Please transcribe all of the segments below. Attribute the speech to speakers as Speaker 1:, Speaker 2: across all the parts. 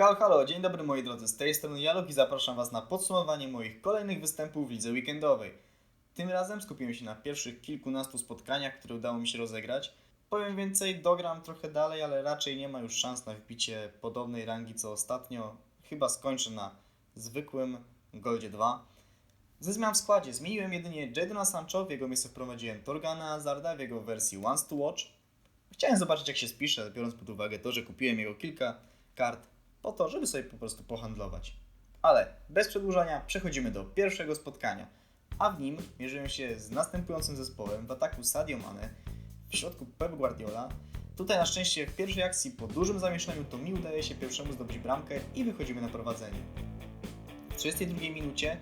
Speaker 1: Halo, halo, dzień dobry moi drodzy, z tej strony Jaluk i zapraszam Was na podsumowanie moich kolejnych występów w lidze weekendowej. Tym razem skupiłem się na pierwszych kilkunastu spotkaniach, które udało mi się rozegrać. Powiem więcej, dogram trochę dalej, ale raczej nie ma już szans na wbicie podobnej rangi co ostatnio. Chyba skończę na zwykłym Goldzie 2. Ze zmian w składzie zmieniłem jedynie Jadona Sancho, w jego miejsce wprowadziłem Torgana Azarda w jego wersji Once to Watch. Chciałem zobaczyć jak się spisze, biorąc pod uwagę to, że kupiłem jego kilka kart po to, żeby sobie po prostu pohandlować. Ale bez przedłużania przechodzimy do pierwszego spotkania, a w nim mierzyłem się z następującym zespołem w ataku Sadio Mane, w środku Pep Guardiola. Tutaj na szczęście w pierwszej akcji po dużym zamieszaniu to mi udaje się pierwszemu zdobyć bramkę i wychodzimy na prowadzenie. W 32 minucie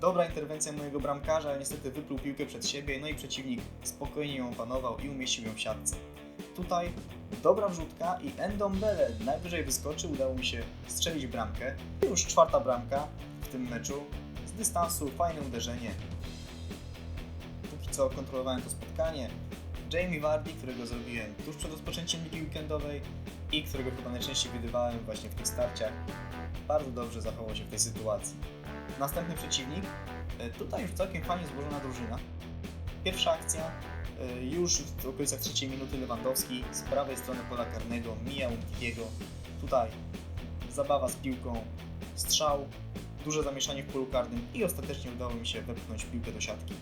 Speaker 1: dobra interwencja mojego bramkarza, niestety wypluł piłkę przed siebie, no i przeciwnik spokojnie ją opanował i umieścił ją w siatce. Tutaj dobra wrzutka i Endombele najwyżej wyskoczył, udało mi się strzelić bramkę. Już czwarta bramka w tym meczu. Z dystansu fajne uderzenie. Póki co kontrolowałem to spotkanie. Jamie Vardy, którego zrobiłem tuż przed rozpoczęciem ligi weekendowej i którego chyba najczęściej wydawałem właśnie w tych starciach, bardzo dobrze zachował się w tej sytuacji. Następny przeciwnik, e, tutaj już całkiem fajnie złożona drużyna. Pierwsza akcja, już w okolicach trzeciej minuty Lewandowski z prawej strony pola karnego mija Umtikiego. Tutaj zabawa z piłką, strzał, duże zamieszanie w polu karnym i ostatecznie udało mi się wepchnąć piłkę do siatki.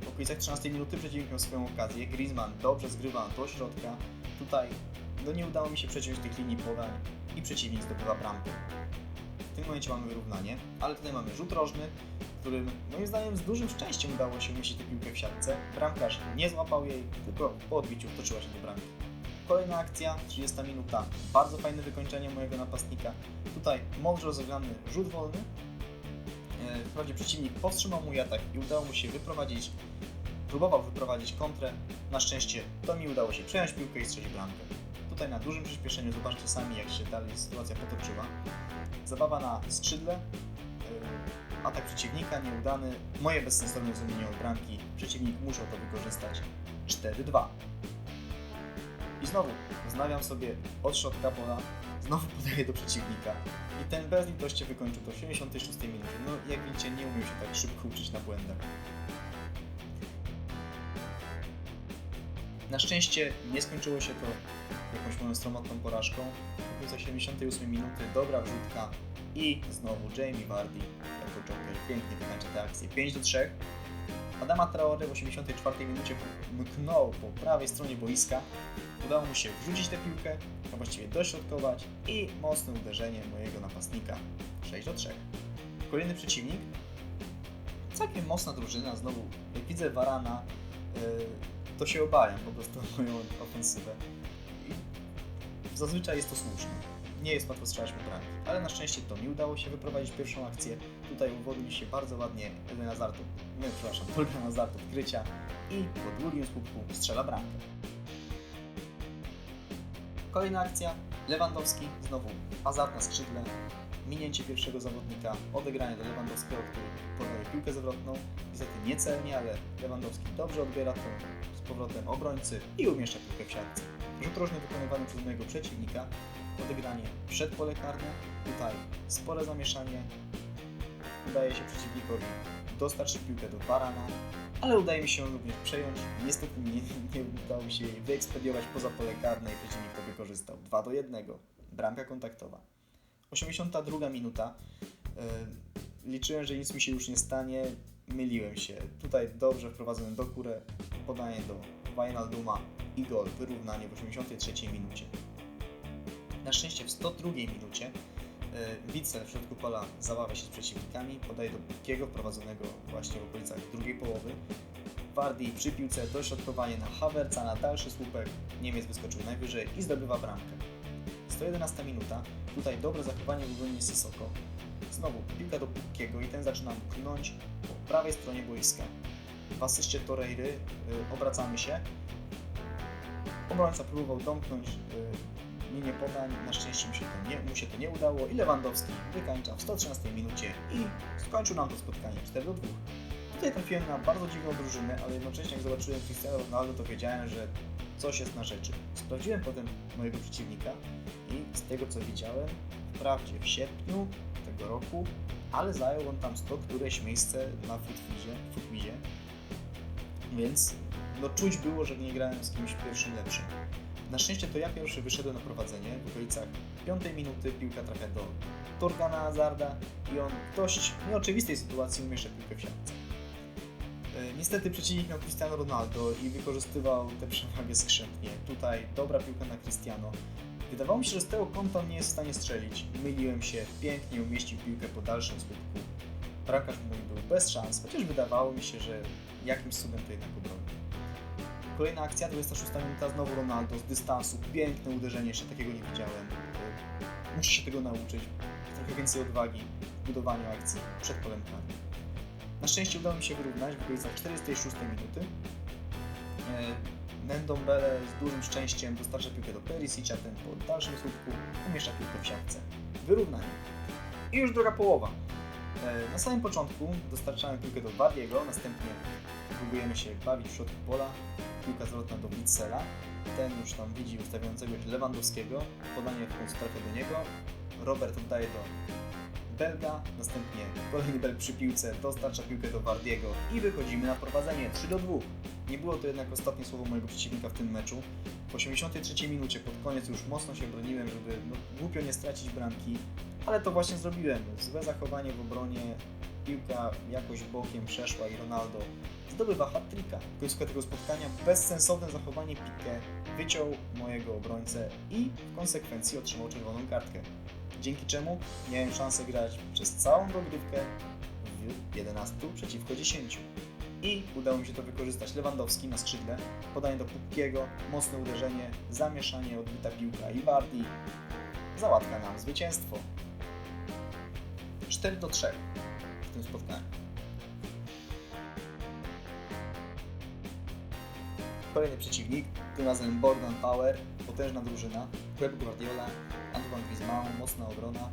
Speaker 1: W okolicach 13 minuty przeciwnik miał swoją okazję, Griezmann dobrze zgrywa do środka. Tutaj no nie udało mi się przeciąć tych linii podań i przeciwnik zdobywa bramkę. W tym momencie mamy wyrównanie, ale tutaj mamy rzut rożny, w którym moim zdaniem z dużym szczęściem udało się umieścić tę piłkę w siatce. Bramkarz nie złapał jej, tylko po odbiciu wtoczyła się do bramki. Kolejna akcja, 30 minuta, bardzo fajne wykończenie mojego napastnika. Tutaj mądrze rozegrany rzut wolny. E, Wprawdzie przeciwnik powstrzymał mój atak i udało mu się wyprowadzić, próbował wyprowadzić kontrę. Na szczęście to mi udało się przejąć piłkę i strzelić bramkę. Tutaj na dużym przyspieszeniu zobaczcie sami jak się dalej sytuacja potoczyła. Zabawa na skrzydle, yy, atak przeciwnika nieudany, moje bezsensowne zamienienie bramki, przeciwnik musiał to wykorzystać 4-2. I znowu znawiam sobie od środka pola, znowu podaję do przeciwnika i ten bezlitośnie wykończył to w 76 minucie. No jak widzicie nie umiał się tak szybko uczyć na błędach. Na szczęście nie skończyło się to jakąś moją stromotną porażką. W okolicach 78 minuty dobra wrzutka i znowu Jamie Vardy jako Joker pięknie wykańcza tę akcję. 5 do 3. Adama Traore w 84 minucie mknął po prawej stronie boiska. Udało mu się wrzucić tę piłkę, a właściwie dośrodkować i mocne uderzenie mojego napastnika. 6 do 3. Kolejny przeciwnik. Całkiem mocna drużyna. Znowu, jak widzę Varana, yy, to się obawiam po prostu moją ofensywę. Zazwyczaj jest to słuszne. Nie jest łatwo strzelać po bramki, ale na szczęście to mi udało się wyprowadzić pierwszą akcję. Tutaj uwodni się bardzo ładnie Eden Hazard, nie przepraszam, Torgan Hazard odkrycia i po długim słupku strzela bramkę. Kolejna akcja, Lewandowski, znowu Hazard na skrzydle, minięcie pierwszego zawodnika, odegranie do Lewandowskiego, który podaje piłkę zwrotną, niestety niecelnie, ale Lewandowski dobrze odbiera to z powrotem obrońcy i umieszcza piłkę w siatce. Rzut rożny wykonywany przez mojego przeciwnika, odegranie przed pole karne, tutaj spore zamieszanie, udaje się przeciwnikowi dostarczyć piłkę do Barana, ale udaje mi się ją również przejąć. Niestety nie, nie udało mi się jej wyekspediować poza pole karne i przeciwnik to wykorzystał. 2 do 1. Bramka kontaktowa. 82 minuta. Yy, liczyłem, że nic mi się już nie stanie. Myliłem się. Tutaj dobrze wprowadzony do kurę. Podanie do Wijnalduma i gol. Wyrównanie w 83 minucie. Na szczęście w 102 minucie yy, Witzel w środku pola zabawia się z przeciwnikami. Podaje do Bukiego prowadzonego właśnie w okolicach drugiej połowy. Wardy przy piłce dośrodkowanie na Havertza na dalszy słupek. Niemiec wyskoczył najwyżej i zdobywa bramkę. 111 minuta. Tutaj dobre zachowanie w obronie Sysoko. Znowu piłka do Pukkiego i ten zaczyna mknąć po prawej stronie boiska. W asyście Torreiry y, obracamy się. Obrońca próbował domknąć y, linię podań, na szczęście mu się, to nie, mu się to nie udało i Lewandowski wykańcza w 113 minucie i skończył nam to spotkanie 4 do 2. Tutaj trafiłem na bardzo dziwną drużynę, ale jednocześnie jak zobaczyłem Cristiano Ronaldo, to wiedziałem, że coś jest na rzeczy. Sprawdziłem potem mojego przeciwnika i z tego co widziałem, wprawdzie w sierpniu tego roku, ale zajął on tam 100 któreś miejsce na Footwizie, Footwizie. Więc no czuć było, że nie grałem z kimś pierwszym lepszym. Na szczęście to ja pierwszy wyszedłem na prowadzenie w okolicach 5 minuty piłka trafia do Torgana Hazarda i on w dość nieoczywistej sytuacji umieszcza piłkę w siatce. E, Niestety przeciwnik miał Cristiano Ronaldo i wykorzystywał tę przewagę skrzętnie. Tutaj dobra piłka na Cristiano. Wydawało mi się, że z tego kąta nie jest w stanie strzelić. Myliłem się, pięknie umieścił piłkę po dalszym słupku. Bramkarz mój był bez szans, chociaż wydawało mi się, że jakimś cudem to jednak obronił. Kolejna akcja, 26 minuta, znowu Ronaldo z dystansu, piękne uderzenie, jeszcze takiego nie widziałem. E, Muszę się tego nauczyć, trochę więcej odwagi w budowaniu akcji przed polem karnym. Na szczęście udało mi się wyrównać w okolicach 46 minuty. E, Nendombele z dużym szczęściem dostarcza piłkę do Perisicza, ten po dalszym słupku umieszcza piłkę w siatce. Wyrównanie. I już druga połowa. E, Na samym początku dostarczamy piłkę do Badiego, następnie próbujemy się bawić w środku pola, piłka zwrotna do Witzela, ten już tam widzi ustawiającego się Lewandowskiego, podanie w końcu trafia do niego, Robert oddaje do Belga, następnie kolejny Belg przy piłce dostarcza piłkę do Wardiego i wychodzimy na prowadzenie 3 do 2. Nie było to jednak ostatnie słowo mojego przeciwnika w tym meczu. W 83 minucie pod koniec już mocno się broniłem, żeby no, głupio nie stracić bramki, ale to właśnie zrobiłem. Złe zachowanie w obronie, piłka jakoś bokiem przeszła i Ronaldo zdobywa hat-tricka. Końcówka tego spotkania, bezsensowne zachowanie Piqué wyciął mojego obrońcę i w konsekwencji otrzymał czerwoną kartkę. Dzięki czemu miałem szansę grać przez całą dogrywkę w 11 przeciwko 10. I udało mi się to wykorzystać. Lewandowski na skrzydle, podanie do Pupkiego, mocne uderzenie, zamieszanie, odbita piłka i Wardi załatwia nam zwycięstwo. 4 do 3 w tym spotkaniu. Kolejny przeciwnik, tym razem Bogdan Power, potężna drużyna, Pep Guardiola, Antoine Griezmann, mocna obrona.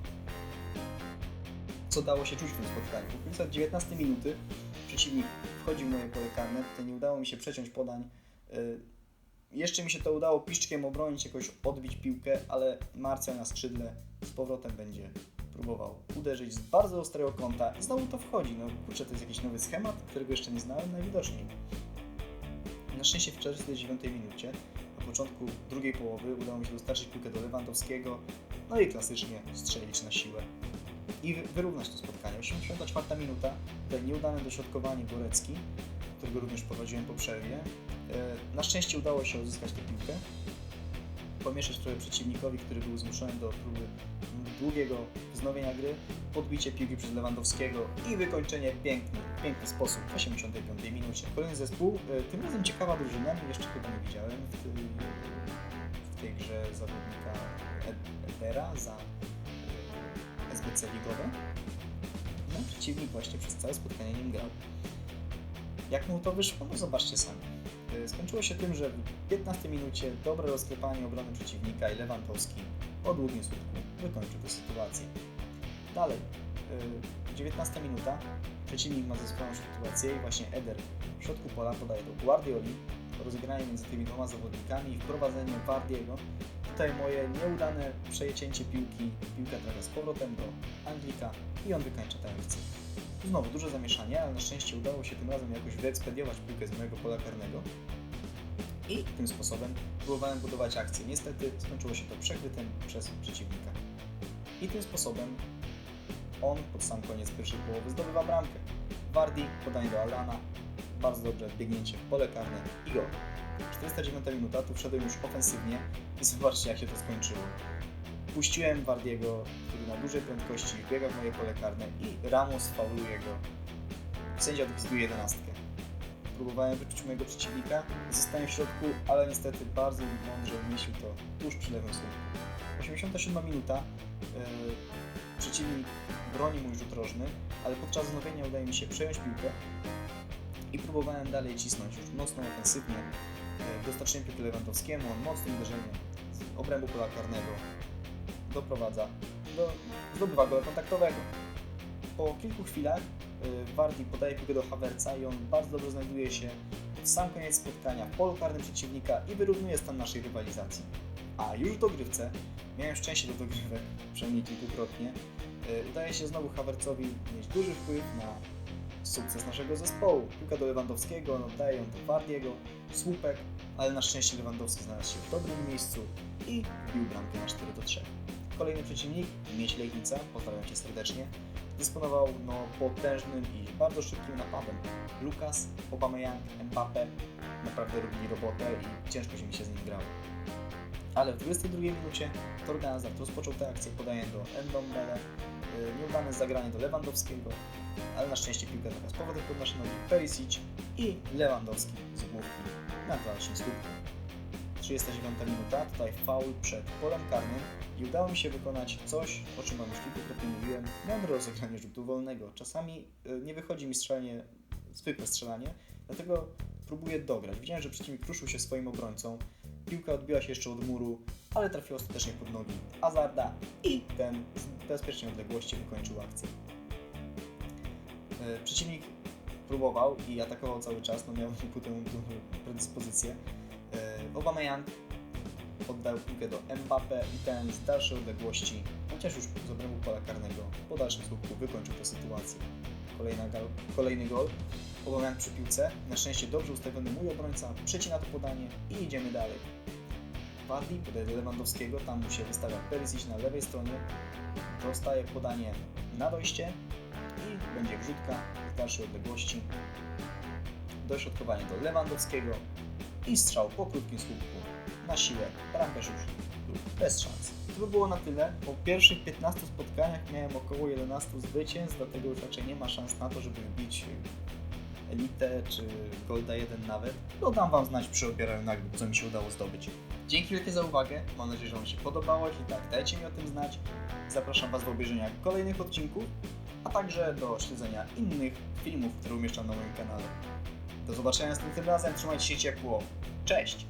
Speaker 1: Co dało się czuć w tym spotkaniu? W okolicach 19 minuty przeciwnik wchodził w moje pole karne, tutaj nie udało mi się przeciąć podań. Yy, Jeszcze mi się to udało piszczkiem obronić, jakoś odbić piłkę, ale Marcel na skrzydle z powrotem będzie próbował uderzyć z bardzo ostrego kąta i znowu to wchodzi. No kurczę, to jest jakiś nowy schemat, którego jeszcze nie znałem najwidoczniej. Na szczęście w 49 minucie, na początku drugiej połowy, udało mi się dostarczyć piłkę do Lewandowskiego, no i klasycznie strzelić na siłę i wy- wyrównać to spotkanie. 84 minuta, tutaj nieudane dośrodkowanie Gorecki, którego również prowadziłem po przerwie. E, Na szczęście udało się odzyskać tę piłkę, pomieszać trochę przeciwnikowi, który był zmuszony do próby długiego wznowienia gry, podbicie piłki przez Lewandowskiego i wykończenie piękny, piękny sposób w 85 minucie. Kolejny zespół, e, tym razem ciekawa drużyna, jeszcze chyba nie widziałem w, tej- w tej grze zawodnika Ed- Edera za e, SBC ligowe. No, przeciwnik właśnie przez całe spotkanie nim grał. Jak mu to wyszło? No zobaczcie sami. E, Skończyło się tym, że w 15 minucie dobre rozklepanie obrony przeciwnika i Lewandowski po długim słupku wykończył tę sytuację. Dalej, e, 19 minuta, przeciwnik ma zespołą sytuację i właśnie Eder w środku pola podaje do Guardioli, rozegranie między tymi dwoma zawodnikami i wprowadzenie Wardiego. Tutaj moje nieudane przejęcie piłki, piłka trafia z powrotem do Anglika i on wykańcza akcję. Znowu duże zamieszanie, ale na szczęście udało się tym razem jakoś wyekspediować piłkę z mojego pola karnego i tym sposobem próbowałem budować akcję. Niestety skończyło się to przechwytem przez przeciwnika. I tym sposobem on pod sam koniec pierwszej połowy zdobywa bramkę. Wardi podanie do Alana, bardzo dobre biegnięcie w pole karne i gol. 49 minuta, tu wszedłem już ofensywnie i zobaczcie jak się to skończyło. Puściłem Wardiego, który na dużej prędkości biega w moje pole karne i Ramos fauluje go. Sędzia odgwizduje jedenastkę. Próbowałem wyczuć mojego przeciwnika, zostałem w środku, ale niestety bardzo mądrze umieścił to tuż przy lewym słupku. 87 minuta, yy, przeciwnik broni mój rzut rożny, ale podczas wznowienia udaje mi się przejąć piłkę i próbowałem dalej cisnąć już mocno ofensywnie. Yy, dostarczyłem piłkę Lewandowskiemu, on mocnym uderzeniem z obrębu pola karnego doprowadza do zdobywa gola kontaktowego. Po kilku chwilach y, Wardi podaje piłkę do Havertza i on bardzo dobrze znajduje się w sam koniec spotkania w polu karnym przeciwnika i wyrównuje stan naszej rywalizacji. A już w dogrywce, miałem szczęście do dogrywek, przynajmniej kilkukrotnie, yy, udaje się znowu Hawercowi mieć duży wpływ na sukces naszego zespołu. Piłka do Lewandowskiego, no daje ją do Wardiego, słupek, ale na szczęście Lewandowski znalazł się w dobrym miejscu i wbił bramkę na 4 do 3. Kolejny przeciwnik, Mieć Legnica, pozdrawiam Cię serdecznie, dysponował no, potężnym i bardzo szybkim napadem. Lukas, Aubameyang, Mbappe naprawdę robili robotę i ciężko się mi się z nim grało. Ale w 22 minucie Torgan Hazard rozpoczął tę akcję, podanie do Ndombele, yy, nieudane zagranie do Lewandowskiego, ale na szczęście piłka trafiła z powrotem pod nasze nogi Perisic i Lewandowski z główki na dalszym słupku. 39 minuta, tutaj faul przed polem karnym i udało mi się wykonać coś, o czym Wam już kilkukrotnie mówiłem, mądre rozegranie rzutu wolnego. Czasami y, nie wychodzi mi strzelanie, zwykłe strzelanie, dlatego próbuję dograć. Widziałem, że przeciwnik ruszył się swoim obrońcą, piłka odbiła się jeszcze od muru, ale trafiła ostatecznie pod nogi Azarda i ten z bezpiecznej odległości wykończył akcję. Y, Przeciwnik próbował i atakował cały czas, no miał ku temu predyspozycję. Y, Aubameyang oddał piłkę do Mbappe i ten z dalszej odległości, chociaż już z obrębu pola karnego, po dalszym słupku wykończył tę sytuację. Kolejna gal, kolejny gol. Aubameyang przy piłce, na szczęście dobrze ustawiony mój obrońca, przecina to podanie i idziemy dalej. Podaje do Lewandowskiego, tam mu się wystawia Perisic na lewej stronie, dostaje podanie na dojście i będzie wrzutka z dalszej odległości. Dośrodkowanie do Lewandowskiego i strzał po krótkim słupku na siłę. Bramkarz już był bez szans. To by było na tyle. Po pierwszych 15 spotkaniach miałem około 11 zwycięstw, dlatego już raczej nie ma szans na to, żeby wbić Elite czy Golda 1 nawet. Dodam Wam znać przy odbieraniu nagród, co mi się udało zdobyć. Dzięki wielkie za uwagę. Mam nadzieję, że Wam się podobało. Jeśli tak, dajcie mi o tym znać. Zapraszam Was do obejrzenia kolejnych odcinków, a także do śledzenia innych filmów, które umieszczam na moim kanale. Do zobaczenia następnym razem. Trzymajcie się ciepło. Cześć!